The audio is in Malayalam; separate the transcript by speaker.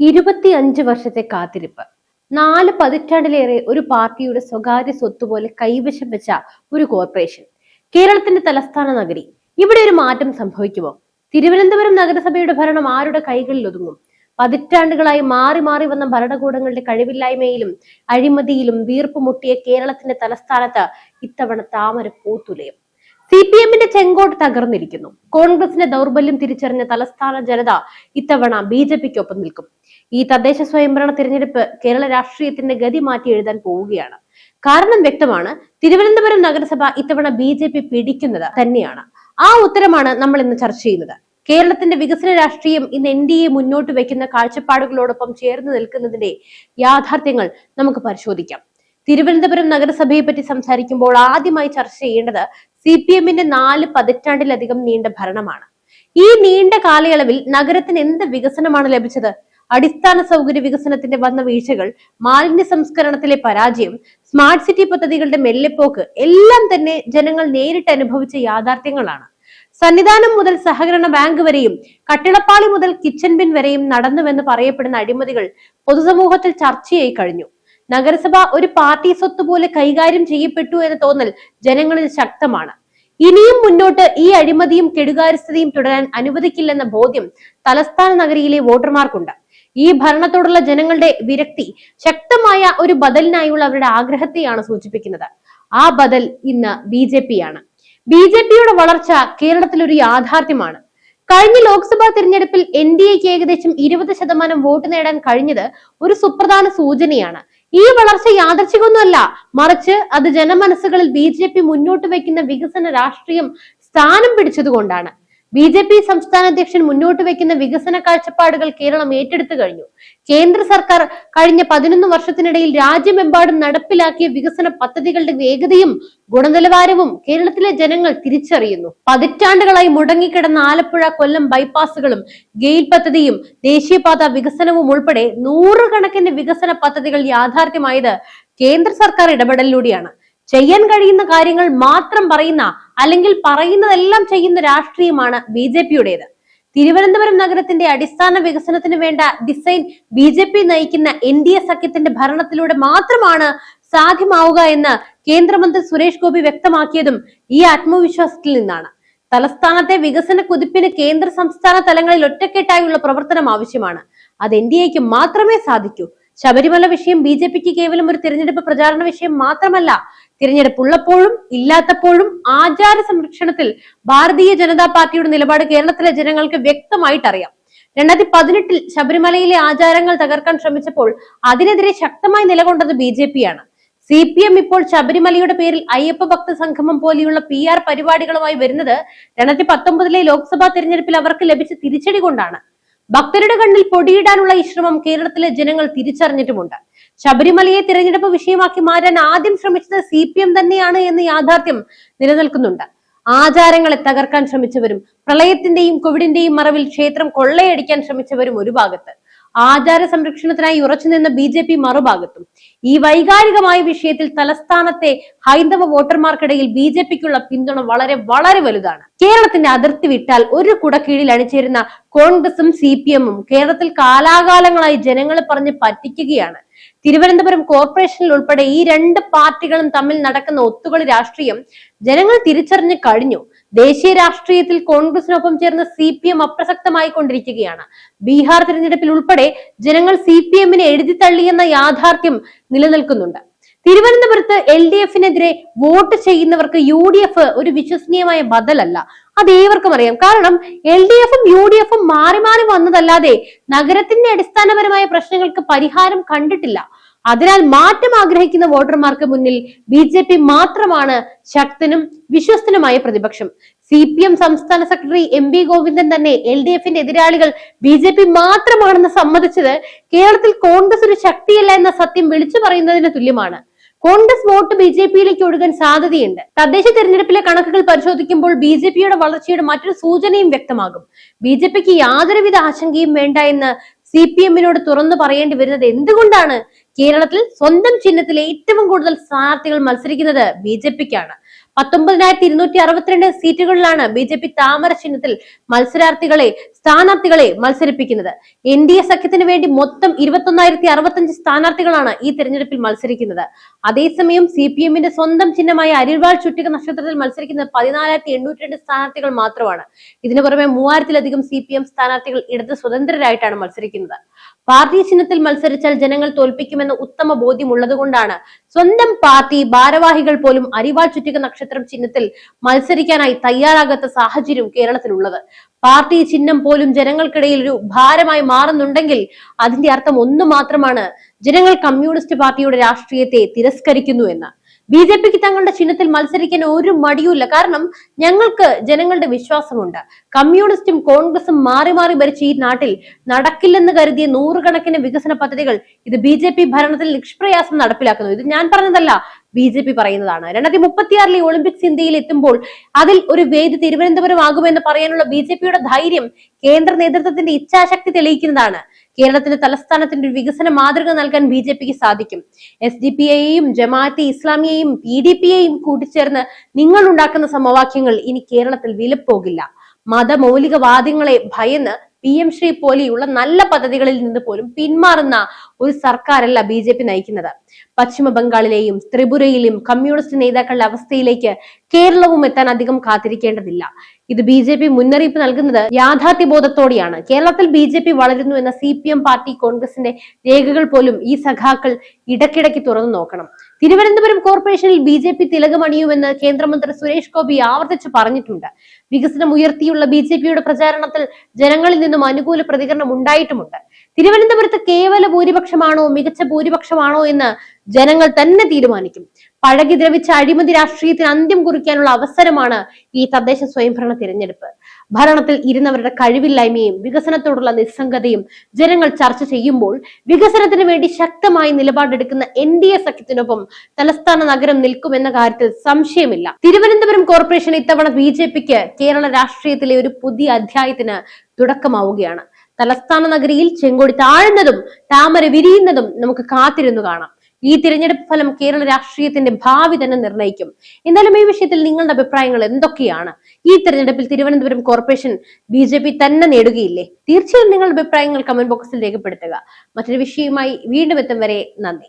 Speaker 1: ഇരുപത്തിയഞ്ച് വർഷത്തെ കാത്തിരിപ്പ്. നാല് പതിറ്റാണ്ടിലേറെ ഒരു പാർട്ടിയുടെ സ്വകാര്യ സ്വത്ത് പോലെ കൈവശം വെച്ച ഒരു കോർപ്പറേഷൻ കേരളത്തിന്റെ തലസ്ഥാന നഗരി. ഇവിടെ ഒരു മാറ്റം സംഭവിക്കുമോ? തിരുവനന്തപുരം നഗരസഭയുടെ ഭരണം ആരുടെ കൈകളിൽ ഒതുങ്ങും? പതിറ്റാണ്ടുകളായി മാറി മാറി വന്ന ഭരണകൂടങ്ങളുടെ കഴിവില്ലായ്മയിലും അഴിമതിയിലും വീർപ്പ് മുട്ടിയ കേരളത്തിന്റെ തലസ്ഥാനത്ത് ഇത്തവണ താമര പൂത്തുലയും. സി പി എമ്മിന്റെ ചെങ്കോട്ട് തകർന്നിരിക്കുന്നു. കോൺഗ്രസിന്റെ ദൗർബല്യം തിരിച്ചറിഞ്ഞ തലസ്ഥാന ജനത ഇത്തവണ ബി ജെ പിക്കൊപ്പം നിൽക്കും. ഈ തദ്ദേശ സ്വയംഭരണ തിരഞ്ഞെടുപ്പ് കേരള രാഷ്ട്രീയത്തിന്റെ ഗതി മാറ്റി എഴുതാൻ പോവുകയാണ്. കാരണം വ്യക്തമാണ് തിരുവനന്തപുരം നഗരസഭ ഇത്തവണ ബി ജെ പി പിടിക്കുന്നത് തന്നെയാണ്. ആ ഉത്തരമാണ് നമ്മൾ ഇന്ന് ചർച്ച ചെയ്യുന്നത്. കേരളത്തിന്റെ വികസന രാഷ്ട്രീയം ഇന്ന് എൻ ഡി എ മുന്നോട്ട് വെക്കുന്ന കാഴ്ചപ്പാടുകളോടൊപ്പം ചേർന്ന് നിൽക്കുന്നതിന്റെ യാഥാർത്ഥ്യങ്ങൾ നമുക്ക് പരിശോധിക്കാം. തിരുവനന്തപുരം നഗരസഭയെ പറ്റി സംസാരിക്കുമ്പോൾ ആദ്യമായി ചർച്ച ചെയ്യേണ്ടത് സി പി എമ്മിന്റെ നാല് പതിറ്റാണ്ടിലധികം നീണ്ട ഭരണമാണ്. ഈ നീണ്ട കാലയളവിൽ നഗരത്തിന് എന്ത് വികസനമാണ് ലഭിച്ചത്? അടിസ്ഥാന സൗകര്യ വികസനത്തിന്റെ വന്ന വീഴ്ചകൾ മാലിന്യ സംസ്കരണത്തിലെ പരാജയം സ്മാർട്ട് സിറ്റി പദ്ധതികളുടെ മെല്ലെപ്പോക്ക് എല്ലാം തന്നെ ജനങ്ങൾ നേരിട്ട് അനുഭവിച്ച യാഥാർത്ഥ്യങ്ങളാണ്. സന്നിധാനം മുതൽ സഹകരണ ബാങ്ക് വരെയും കട്ടിളപ്പാളി മുതൽ കിച്ചൺ ബിൻ വരെയും നടന്നുവെന്ന് പറയപ്പെടുന്ന അഴിമതികൾ പൊതുസമൂഹത്തിൽ ചർച്ചയായി കഴിഞ്ഞു. നഗരസഭ ഒരു പാർട്ടി സ്വത്ത് പോലെ കൈകാര്യം ചെയ്യപ്പെട്ടു എന്ന തോന്നൽ ജനങ്ങളിൽ ശക്തമാണ്. ഇനിയും മുന്നോട്ട് ഈ അഴിമതിയും കെടുകാര്യസ്ഥതയും തുടരാൻ അനുവദിക്കില്ലെന്ന ബോധ്യം തലസ്ഥാന നഗരിയിലെ വോട്ടർമാർക്കുണ്ട്. ഈ ഭരണത്തോടുള്ള ജനങ്ങളുടെ വിരക്തി ശക്തമായ ഒരു ബദലിനായുള്ള അവരുടെ ആഗ്രഹത്തെയാണ് സൂചിപ്പിക്കുന്നത്. ആ ബദൽ ഇന്ന് ബി ജെ പി ആണ് ബി ജെ പിയുടെ വളർച്ച കേരളത്തിൽ ഒരു യാഥാർത്ഥ്യമാണ്. കഴിഞ്ഞ ലോക്സഭാ തിരഞ്ഞെടുപ്പിൽ എൻ ഡി എക്ക് ഏകദേശം ഇരുപത് ശതമാനം വോട്ട് നേടാൻ കഴിഞ്ഞത് ഒരു സുപ്രധാന സൂചനയാണ്. ഈ വളർച്ച യാദർച്ഛികമൊന്നുമല്ല മറിച്ച് അത് ജനമനസ്സുകളിൽ ബി ജെ പി മുന്നോട്ട് വയ്ക്കുന്ന വികസന രാഷ്ട്രീയം സ്ഥാനം പിടിച്ചതുകൊണ്ടാണ്. ബി ജെ പി സംസ്ഥാന അധ്യക്ഷൻ മുന്നോട്ട് വെക്കുന്ന വികസന കാഴ്ചപ്പാടുകൾ കേരളം ഏറ്റെടുത്തു കഴിഞ്ഞു. കേന്ദ്ര സർക്കാർ കഴിഞ്ഞ പതിനൊന്ന് വർഷത്തിനിടയിൽ രാജ്യമെമ്പാടും നടപ്പിലാക്കിയ വികസന പദ്ധതികളുടെ വേഗതയും ഗുണനിലവാരവും കേരളത്തിലെ ജനങ്ങൾ തിരിച്ചറിയുന്നു. പതിറ്റാണ്ടുകളായി മുടങ്ങിക്കിടന്ന ആലപ്പുഴ കൊല്ലം ബൈപ്പാസുകളും ഗെയിൽ പദ്ധതിയും ദേശീയപാത വികസനവും ഉൾപ്പെടെ നൂറുകണക്കിന് വികസന പദ്ധതികൾ യാഥാർത്ഥ്യമായത് കേന്ദ്ര സർക്കാർ ഇടപെടലിലൂടെയാണ്. ചെയ്യാൻ കഴിയുന്ന കാര്യങ്ങൾ മാത്രം പറയുന്ന അല്ലെങ്കിൽ പറയുന്നതെല്ലാം ചെയ്യുന്ന രാഷ്ട്രീയമാണ് ബി ജെ പിയുടേത്. തിരുവനന്തപുരം നഗരത്തിന്റെ അടിസ്ഥാന വികസനത്തിന് വേണ്ട ഡിസൈൻ ബി ജെ പി നയിക്കുന്ന എൻ ഡി എ സഖ്യത്തിന്റെ ഭരണത്തിലൂടെ മാത്രമാണ് സാധ്യമാവുക എന്ന് കേന്ദ്രമന്ത്രി സുരേഷ് ഗോപി വ്യക്തമാക്കിയതും ഈ ആത്മവിശ്വാസത്തിൽ നിന്നാണ്. തലസ്ഥാനത്തെ വികസന കുതിപ്പിന് കേന്ദ്ര സംസ്ഥാന തലങ്ങളിൽ ഒറ്റക്കെട്ടായുള്ള പ്രവർത്തനം ആവശ്യമാണ്. അത് എൻ ഡി എക്ക് മാത്രമേ സാധിക്കൂ. ശബരിമല വിഷയം ബി ജെ പിക്ക് കേവലം ഒരു തിരഞ്ഞെടുപ്പ് പ്രചാരണ വിഷയം മാത്രമല്ല തിരഞ്ഞെടുപ്പ് ഉള്ളപ്പോഴും ഇല്ലാത്തപ്പോഴും ആചാര സംരക്ഷണത്തിൽ ഭാരതീയ ജനതാ പാർട്ടിയുടെ നിലപാട് കേരളത്തിലെ ജനങ്ങൾക്ക് വ്യക്തമായിട്ട് അറിയാം രണ്ടായിരത്തി പതിനെട്ടിൽ ശബരിമലയിലെ ആചാരങ്ങൾ തകർക്കാൻ ശ്രമിച്ചപ്പോൾ അതിനെതിരെ ശക്തമായി നിലകൊണ്ടത് ബി ജെ പി ആണ് സി പി എം ഇപ്പോൾ ശബരിമലയുടെ പേരിൽ അയ്യപ്പ ഭക്ത സംഗമം പോലെയുള്ള പി ആർ പരിപാടികളുമായി വരുന്നത് രണ്ടായിരത്തി പത്തൊമ്പതിലെ ലോക്സഭാ തെരഞ്ഞെടുപ്പിൽ അവർക്ക് ലഭിച്ച തിരിച്ചടി കൊണ്ടാണ്. ഭക്തരുടെ കണ്ണിൽ പൊടിയിടാനുള്ള ഈ ശ്രമം കേരളത്തിലെ ജനങ്ങൾ തിരിച്ചറിഞ്ഞിട്ടുമുണ്ട്. ശബരിമലയെ തിരഞ്ഞെടുപ്പ് വിഷയമാക്കി മാറ്റാൻ ആദ്യം ശ്രമിച്ചത് സി പി എം തന്നെയാണ് എന്ന യാഥാർത്ഥ്യം നിലനിൽക്കുന്നുണ്ട്. ആചാരങ്ങളെ തകർക്കാൻ ശ്രമിച്ചവരും പ്രളയത്തിന്റെയും കോവിഡിന്റെയും മറവിൽ ക്ഷേത്രം കൊള്ളയടിക്കാൻ ശ്രമിച്ചവരും ഒരു ഭാഗത്ത്. ആചാര സംരക്ഷണത്തിനായി ഉറച്ചുനിന്ന ബി ജെ പി മറുഭാഗത്തും ഈ വൈകാരികമായ വിഷയത്തിൽ തലസ്ഥാനത്തെ ഹൈന്ദവ വോട്ടർമാർക്കിടയിൽ ബി ജെ പിക്കുള്ള പിന്തുണ വളരെ വളരെ വലുതാണ്. കേരളത്തിന്റെ അതിർത്തി വിട്ടാൽ ഒരു കുടക്കീഴിൽ അണിചേരുന്ന കോൺഗ്രസും സി പി എമ്മും കേരളത്തിൽ കാലാകാലങ്ങളായി ജനങ്ങളെ പറഞ്ഞ് പറ്റിക്കുകയാണ്. തിരുവനന്തപുരം കോർപ്പറേഷനിൽ ഉൾപ്പെടെ ഈ രണ്ട് പാർട്ടികളും തമ്മിൽ നടക്കുന്ന ഒത്തുകളി രാഷ്ട്രീയം ജനങ്ങൾ തിരിച്ചറിഞ്ഞു കഴിഞ്ഞു. ദേശീയ രാഷ്ട്രീയത്തിൽ കോൺഗ്രസിനൊപ്പം ചേർന്ന സി പി എം അപ്രസക്തമായി കൊണ്ടിരിക്കുകയാണ് ബീഹാർ തിരഞ്ഞെടുപ്പിൽ ഉൾപ്പെടെ ജനങ്ങൾ സി പി എമ്മിനെ എഴുതി തള്ളിയെന്ന യാഥാർത്ഥ്യം നിലനിൽക്കുന്നുണ്ട്. തിരുവനന്തപുരത്ത് എൽ ഡി എഫിനെതിരെ വോട്ട് ചെയ്യുന്നവർക്ക് യു ഡി എഫ് ഒരു വിശ്വസനീയമായ ബദലല്ല. അത് ഏവർക്കും അറിയാം. കാരണം എൽ ഡി എഫും യു ഡി എഫും മാറി മാറി വന്നതല്ലാതെ നഗരത്തിന്റെ അടിസ്ഥാനപരമായ പ്രശ്നങ്ങൾക്ക് പരിഹാരം കണ്ടിട്ടില്ല. അതിനാൽ മാറ്റം ആഗ്രഹിക്കുന്ന വോട്ടർമാർക്ക് മുന്നിൽ ബി ജെ പി മാത്രമാണ് ശക്തനും വിശ്വസ്തനുമായ പ്രതിപക്ഷം. സി പി എം സംസ്ഥാന സെക്രട്ടറി എം വി ഗോവിന്ദൻ തന്നെ എൽ ഡി എഫിന്റെ എതിരാളികൾ ബി ജെ പി മാത്രമാണെന്ന് സമ്മതിച്ചത് കേരളത്തിൽ കോൺഗ്രസ് ഒരു ശക്തിയല്ല എന്ന സത്യം വിളിച്ചു പറയുന്നതിന് തുല്യമാണ്. കോൺഗ്രസ് വോട്ട് ബി ജെ പിയിലേക്ക് ഒഴുകാൻ സാധ്യതയുണ്ട്. തദ്ദേശ തെരഞ്ഞെടുപ്പിലെ കണക്കുകൾ പരിശോധിക്കുമ്പോൾ ബി ജെ പിയുടെ വളർച്ചയുടെ മറ്റൊരു സൂചനയും വ്യക്തമാകും. ബി ജെ പിക്ക് യാതൊരുവിധ ആശങ്കയും വേണ്ട എന്ന് സി പി എമ്മിനോട് തുറന്നു പറയേണ്ടി വരുന്നത് എന്തുകൊണ്ടാണ് കേരളത്തിൽ സ്വന്തം ചിഹ്നത്തിൽ ഏറ്റവും കൂടുതൽ സ്ഥാനാർത്ഥികൾ മത്സരിക്കുന്നത് ബി ജെ പിക്കാണ്. പത്തൊമ്പതിനായിരത്തി ഇരുന്നൂറ്റി അറുപത്തിരണ്ട് സീറ്റുകളിലാണ് ബി ജെ പി താമര ചിഹ്നത്തിൽ മത്സരാർത്ഥികളെ സ്ഥാനാർത്ഥികളെ മത്സരിപ്പിക്കുന്നത്. എൻ ഡി എ സഖ്യത്തിന് വേണ്ടി മൊത്തം ഇരുപത്തൊന്നായിരത്തി അറുപത്തഞ്ച് സ്ഥാനാർത്ഥികളാണ് ഈ തെരഞ്ഞെടുപ്പിൽ മത്സരിക്കുന്നത്. അതേസമയം സി പി എമ്മിന്റെ സ്വന്തം ചിഹ്നമായ അരിവാൾ ചുറ്റിക നക്ഷത്രത്തിൽ മത്സരിക്കുന്നത് പതിനാലായിരത്തി എണ്ണൂറ്റി രണ്ട് സ്ഥാനാർത്ഥികൾ മാത്രമാണ്. ഇതിനു പുറമെ മൂവായിരത്തിലധികം സി പി എം സ്ഥാനാർത്ഥികൾ ഇടത് സ്വതന്ത്രരായിട്ടാണ് മത്സരിക്കുന്നത്. പാർട്ടി ചിഹ്നത്തിൽ മത്സരിച്ചാൽ ജനങ്ങൾ തോൽപ്പിക്കുമെന്ന ഉത്തമ ബോധ്യമുള്ളതുകൊണ്ടാണ്. സ്വന്തം പാർട്ടി ഭാരവാഹികൾ പോലും അരിവാൾ ചുറ്റിക നക്ഷത്രം ചിഹ്നത്തിൽ മത്സരിക്കാനായി തയ്യാറാകാത്ത സാഹചര്യം കേരളത്തിലുള്ളത്. പാർട്ടി ചിഹ്നം പോലും ജനങ്ങൾക്കിടയിൽ ഒരു ഭാരമായി മാറുന്നുണ്ടെങ്കിൽ അതിന്റെ അർത്ഥം ഒന്ന് മാത്രമാണ് ജനങ്ങൾ കമ്മ്യൂണിസ്റ്റ് പാർട്ടിയുടെ രാഷ്ട്രീയത്തെ തിരസ്കരിക്കുന്നു എന്ന്. ബി ജെ പിക്ക് തങ്ങളുടെ ചിഹ്നത്തിൽ മത്സരിക്കാൻ ഒരു മടിയുമില്ല. കാരണം ഞങ്ങൾക്ക് ജനങ്ങളുടെ വിശ്വാസമുണ്ട്. കമ്മ്യൂണിസ്റ്റും കോൺഗ്രസും മാറി മാറി ഭരിച്ച ഈ നാട്ടിൽ നടക്കില്ലെന്ന് കരുതിയ നൂറുകണക്കിന് വികസന പദ്ധതികൾ ഇത് ബി ജെ പി ഭരണത്തിൽ നിഷ്പ്രയാസം നടപ്പിലാക്കുന്നു. ഇത് ഞാൻ പറഞ്ഞതല്ല ബി ജെ പി പറയുന്നതാണ്. രണ്ടായിരത്തി മുപ്പത്തിയാറിലെ ഒളിമ്പിക്സ് ഇന്ത്യയിൽ എത്തുമ്പോൾ അതിൽ ഒരു വേദി തിരുവനന്തപുരം ആകുമെന്ന് പറയാനുള്ള ബി ജെ പിയുടെ ധൈര്യം കേന്ദ്ര നേതൃത്വത്തിന്റെ ഇച്ഛാശക്തി തെളിയിക്കുന്നതാണ്. കേരളത്തിന്റെ തലസ്ഥാനത്തിന്റെ ഒരു വികസന മാതൃക നൽകാൻ ബി ജെ പിക്ക് സാധിക്കും. എസ് ഡി പി യെയും ജമാഅത്തെ ഇസ്ലാമിയെയും പി ഡി പി എയും കൂട്ടിച്ചേർന്ന് നിങ്ങൾ ഉണ്ടാക്കുന്ന സമവാക്യങ്ങൾ ഇനി കേരളത്തിൽ വിലപ്പോകില്ല. മതമൗലികവാദങ്ങളെ ഭയന്ന് പി എം ശ്രീ പോലെയുള്ള നല്ല പദ്ധതികളിൽ നിന്ന് പോലും പിന്മാറുന്ന ഒരു സർക്കാരല്ല ബി ജെ പി നയിക്കുന്നത്. പശ്ചിമ ബംഗാളിലെയും ത്രിപുരയിലെയും കമ്മ്യൂണിസ്റ്റ് നേതാക്കളുടെ അവസ്ഥയിലേക്ക് കേരളവും എത്താൻ അധികം കാത്തിരിക്കേണ്ടതില്ല. ഇത് ബി ജെ പി മുന്നറിയിപ്പ് നൽകുന്നത് യാഥാർത്ഥ്യബോധത്തോടെയാണ്. കേരളത്തിൽ ബി ജെ പി വളരുന്നു എന്ന സി പി എം പാർട്ടി കോൺഗ്രസിന്റെ രേഖകൾ പോലും ഈ സഖാക്കൾ ഇടയ്ക്കിടയ്ക്ക് തുറന്നു നോക്കണം. തിരുവനന്തപുരം കോർപ്പറേഷനിൽ ബി ജെ പി തിലകമണിയുമെന്ന് കേന്ദ്രമന്ത്രി സുരേഷ് ഗോപി ആവർത്തിച്ച് പറഞ്ഞിട്ടുണ്ട്. വികസനം ഉയർത്തിയുള്ള ബി ജെ പിയുടെ പ്രചാരണത്തിൽ ജനങ്ങളിൽ നിന്നും അനുകൂല പ്രതികരണം ഉണ്ടായിട്ടുമുണ്ട്. തിരുവനന്തപുരത്ത് കേവല ഭൂരിപക്ഷമാണോ മികച്ച ഭൂരിപക്ഷമാണോ എന്ന് ജനങ്ങൾ തന്നെ തീരുമാനിക്കും. പഴകി ദ്രവിച്ച അഴിമതി രാഷ്ട്രീയത്തിന് അന്ത്യം കുറിക്കാനുള്ള അവസരമാണ് ഈ തദ്ദേശ സ്വയംഭരണ തിരഞ്ഞെടുപ്പ്. ഭരണത്തിൽ ഇരുന്നവരുടെ കഴിവില്ലായ്മയും വികസനത്തോടുള്ള നിസ്സംഗതയും ജനങ്ങൾ ചർച്ച ചെയ്യുമ്പോൾ വികസനത്തിന് വേണ്ടി ശക്തമായി നിലപാടെടുക്കുന്ന എൻ ഡി എ സഖ്യത്തിനൊപ്പം തലസ്ഥാന നഗരം നിൽക്കുമെന്ന കാര്യത്തിൽ സംശയമില്ല. തിരുവനന്തപുരം കോർപ്പറേഷൻ ഇത്തവണ ബി ജെ പിക്ക് കേരള രാഷ്ട്രീയത്തിലെ ഒരു പുതിയ അധ്യായത്തിന് തുടക്കമാവുകയാണ്. തലസ്ഥാന നഗരിയിൽ ചെങ്കൊടി താഴുന്നതും താമര വിരിയുന്നതും നമുക്ക് കാത്തിരുന്നു കാണാം. ഈ തിരഞ്ഞെടുപ്പ് ഫലം കേരള രാഷ്ട്രീയത്തിന്റെ ഭാവി തന്നെ നിർണയിക്കും എന്നാലും ഈ വിഷയത്തിൽ നിങ്ങളുടെ അഭിപ്രായങ്ങൾ എന്തൊക്കെയാണ്? ഈ തിരഞ്ഞെടുപ്പിൽ Thiruvananthapuram corporation B J P തന്നെ നേടുകയില്ലേ? തീർച്ചയായും നിങ്ങളുടെ അഭിപ്രായങ്ങൾ കമന്റ് ബോക്സിൽ രേഖപ്പെടുത്തുക. മറ്റൊരു വിഷയവുമായി വീണ്ടും എത്തും വരെ നന്ദി.